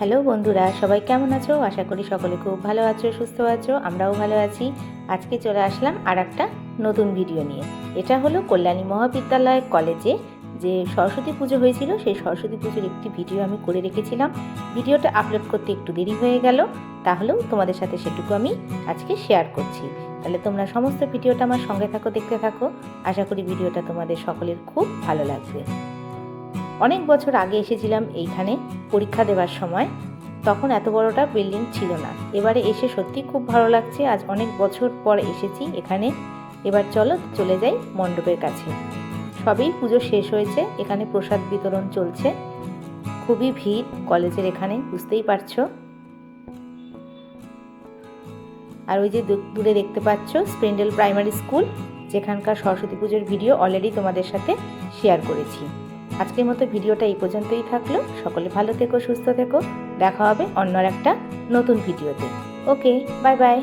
Hello বন্ধুরা, সবাই কেমন আছো? আশা করি সকলে খুব ভালো আছো, সুস্থ আছো, আমরাও ভালো আছি। আজকে চলে আসলাম আর একটা নতুন ভিডিও নিয়ে। এটা হলো কল্যাণী মহাবিদ্যালয় কলেজে যে সরস্বতী পুজো হয়েছিল, সেই সরস্বতী পুজোর একটি ভিডিও আমি করে রেখেছিলাম। ভিডিওটা আপলোড করতে একটু দেরি হয়ে গেল, তাহলেও তোমাদের সাথে সেটুকু আমি আজকে শেয়ার করছি। তাহলে তোমরা সমস্ত ভিডিওটা আমার সঙ্গে থাকো, দেখতে থাকো। আশা করি ভিডিওটা তোমাদের সকলের খুব ভালো লাগবে। অনেক বছর আগে এসেছিলাম এইখানে পরীক্ষা দেওয়ার সময়। তখন এত বড়টা বিল্ডিং ছিল না। এবারে এসে সত্যি খুব ভালো লাগছে। আজ অনেক বছর পর এসেছি এখানে। এবার চলো চলে যাই মণ্ডপের কাছে। সবই পুজো শেষ হয়েছে। এখানে প্রসাদ বিতরণ চলছে। খুবই ভিড় কলেজের এখানে, বুঝতেই পারছ? আর ওই যে দূরে দেখতে পাচ্ছ স্প্রেন্ডেল প্রাইমারি স্কুল। যেখানকার সরস্বতী পুজোর ভিডিও অলরেডি তোমাদের সাথে শেয়ার করেছি। আজকের মতো ভিডিওটা এই পর্যন্তই থাকল। সকলে ভালো থেকো, সুস্থ থেকো। দেখা হবে অন্যর একটা নতুন ভিডিওতে। Okay, bye bye.